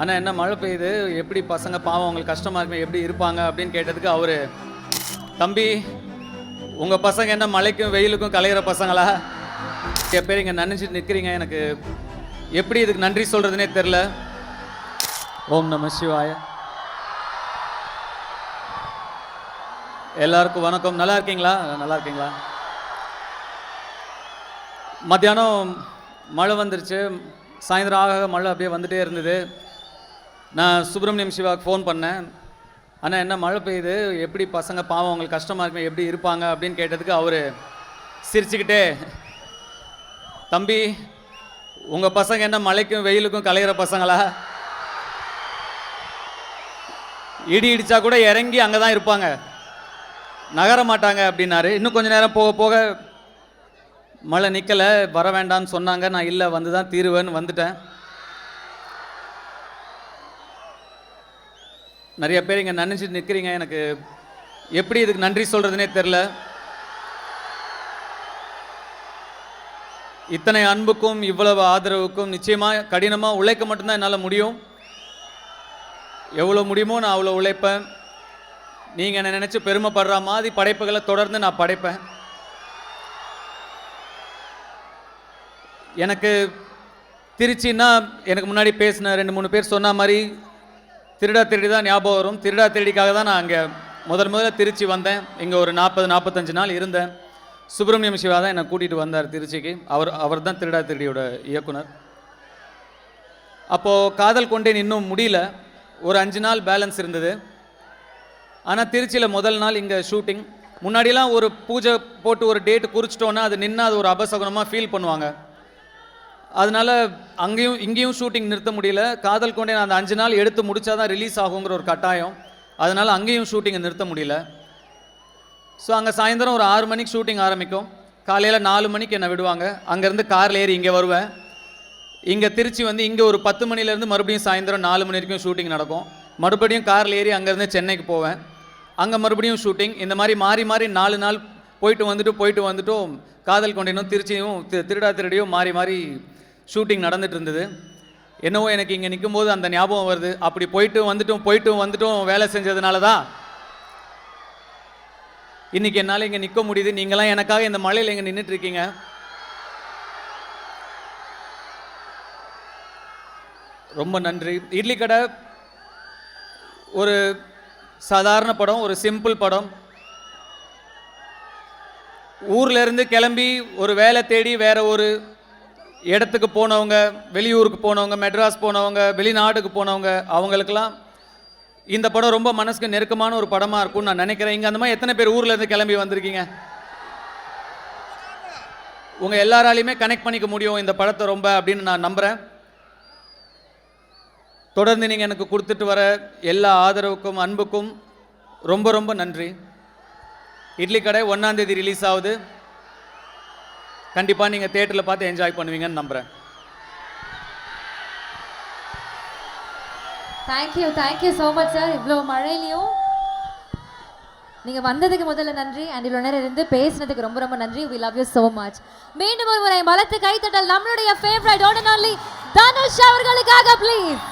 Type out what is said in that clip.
ஆனால் என்ன மழை பெய்யுது? எப்படி பசங்க பாவம் அவங்களுக்கு கஷ்டமாக இருக்குமே எப்படி இருப்பாங்க அப்படின்னு கேட்டதுக்கு அவர் தம்பி உங்கள் பசங்க என்ன மழைக்கும் வெயிலுக்கும் கலையிற பசங்களா? என் பேர் இங்கே நினச்சிட்டு நிற்கிறீங்க எனக்கு எப்படி இதுக்கு நன்றி சொல்கிறதுனே தெரில ஓம் நம சிவாய. எல்லாருக்கும் வணக்கம். நல்லா இருக்கீங்களா? நல்லா இருக்கீங்களா? மத்தியானம் மழை வந்துருச்சு. சாயந்தரம் ஆக ஆக மழை அப்படியே வந்துகிட்டே இருந்தது. நான் சுப்பிரமணியம் சிவாவுக்கு ஃபோன் பண்ணேன். ஆனால் என்ன மழை பெய்யுது? எப்படி பசங்க பாவம்? அவங்களுக்கு கஷ்டமாக இருக்குமே எப்படி இருப்பாங்க? அப்படின்னு கேட்டதுக்கு அவர் சிரிச்சுக்கிட்டே தம்பி உங்கள் பசங்க என்ன மழைக்கும் வெயிலுக்கும் கலையிற பசங்களா? இடி இடித்தா கூட இறங்கி அங்கே தான் இருப்பாங்க. நகர மாட்டாங்க அப்படின்னாரு. இன்னும் கொஞ்சம் நேரம் போக போக மழை நிற்கலை வர வேண்டாம்னு சொன்னாங்க. நான் இல்லை வந்து தான் தீருவேன்னு வந்துட்டேன். நிறைய பேர் இங்கே நினைச்சிட்டு நிற்கிறீங்க எனக்கு எப்படி இதுக்கு நன்றி சொல்கிறதுனே தெரில இத்தனை அன்புக்கும் இவ்வளவு ஆதரவுக்கும் நிச்சயமாக கடினமாக உழைக்க மட்டும்தான் என்னால் முடியும். எவ்வளோ முடியுமோ நான் அவ்வளோ உழைப்பேன். நீங்கள் என்னை நினச்சி பெருமைப்படுற மாதிரி படைப்புகளை தொடர்ந்து நான் படைப்பேன். எனக்கு திருச்சின்னா எனக்கு முன்னாடி பேசின ரெண்டு மூணு பேர் சொன்ன மாதிரி திருடா திருடி தான் ஞாபகம் வரும். திருடா திருடிக்காக தான் நான் அங்கே முதல் முதல்ல திருச்சி வந்தேன். இங்கே ஒரு நாற்பது நாற்பத்தஞ்சு நாள் இருந்தேன். சுப்பிரமணியம் சிவா தான் என்னை கூட்டிகிட்டு வந்தார் திருச்சிக்கு. அவர் அவர் தான் திருடா திருடியோட இயக்குனர். அப்போது காதல் கொண்டேன் இன்னும் முடியல. ஒரு அஞ்சு நாள் பேலன்ஸ் இருந்தது. ஆனால் திருச்சியில் முதல் நாள் இங்கே ஷூட்டிங் முன்னாடிலாம் ஒரு பூஜை போட்டு ஒரு டேட் குறிச்சிட்டோன்னா அது நின்று அது ஒரு அபசகுனமாக ஃபீல் பண்ணுவாங்க. அதனால அங்கேயும் இங்கேயும் ஷூட்டிங் நிறுத்த முடியல. காதல் கொண்டே நான் அந்த அஞ்சு நாள் எடுத்து முடிச்சா தான் ரிலீஸ் ஆகுங்கிற ஒரு கட்டாயம். அதனால் அங்கேயும் ஷூட்டிங்கை நிறுத்த முடியல. ஸோ அங்கே சாயந்தரம் ஒரு ஆறு மணிக்கு ஷூட்டிங் ஆரம்பிக்கும். காலையில் நாலு மணிக்கு என்னை விடுவாங்க. அங்கேருந்து காரில் ஏறி இங்கே வருவேன். இங்கே திருச்சி வந்து இங்கே ஒரு பத்து மணிலேருந்து மறுபடியும் சாயந்தரம் நாலு மணி வரைக்கும் ஷூட்டிங் நடக்கும். மறுபடியும் காரில் ஏறி அங்கேருந்து சென்னைக்கு போவேன். அங்கே மறுபடியும் ஷூட்டிங் இந்த மாதிரி மாறி மாறி நாலு நாள் போயிட்டு வந்துட்டு போயிட்டு வந்துட்டும். காதல் கொண்டினும் திருச்சியும் திருடா திருடியும் மாறி மாறி ஷூட்டிங் நடந்துட்டு இருந்தது என்னவோ எனக்கு இங்கே நிற்கும்போது அந்த ஞாபகம் வருது. அப்படி போயிட்டும் வந்துட்டும் போயிட்டும் வந்துட்டும் வேலை செஞ்சதுனால தான் இன்னைக்கு என்னால் இங்கே நிற்க முடியுது. நீங்களாம் எனக்காக இந்த மழையில் இங்கே நின்றுட்டு இருக்கீங்க ரொம்ப நன்றி. இட்லி கடை ஒரு சாதாரண படம் ஒரு சிம்பிள் படம். ஊர்லேருந்து கிளம்பி ஒரு வேலை தேடி வேற ஒரு இடத்துக்கு போனவங்க வெளியூருக்கு போனவங்க மெட்ராஸ் போனவங்க வெளிநாட்டுக்கு போனவங்க அவங்களுக்கெல்லாம் இந்த படம் ரொம்ப மனசுக்கு நெருக்கமான ஒரு படமாக இருக்கும்னு நான் நினைக்கிறேன். இங்கே அந்த மாதிரி எத்தனை பேர் ஊர்லேருந்து கிளம்பி வந்திருக்கீங்க? உங்கள் எல்லாராலையுமே கனெக்ட் பண்ணிக்க முடியும் இந்த படத்தை ரொம்ப அப்படின்னு நான் நம்புகிறேன் தொடர்ந்து நீங்கள் எனக்கு கொடுத்துட்டு வர எல்லா ஆதரவுக்கும் அன்புக்கும் ரொம்ப ரொம்ப நன்றி. இட்லி கடை ஒன்றாந்தேதி ரிலீஸ் ஆகுது. கண்டிப்பாக நீங்கள் தேட்டரில் பார்த்து என்ஜாய் பண்ணுவீங்கன்னு நம்புகிறேன் thank you thank you so much sir இவ்வளோ மழையிலையும் நீங்கள் வந்ததுக்கு முதல்ல நன்றி. அண்ட் இவ்வளோ நேரம் இருந்து பேசினதுக்கு ரொம்ப ரொம்ப நன்றி. We love you so much மீண்டும் ஒரு முறை மலத்து கைத்தட்டல் நம்மளுடைய favourite one and only Dhanush அவர்களுக்காக ப்ளீஸ்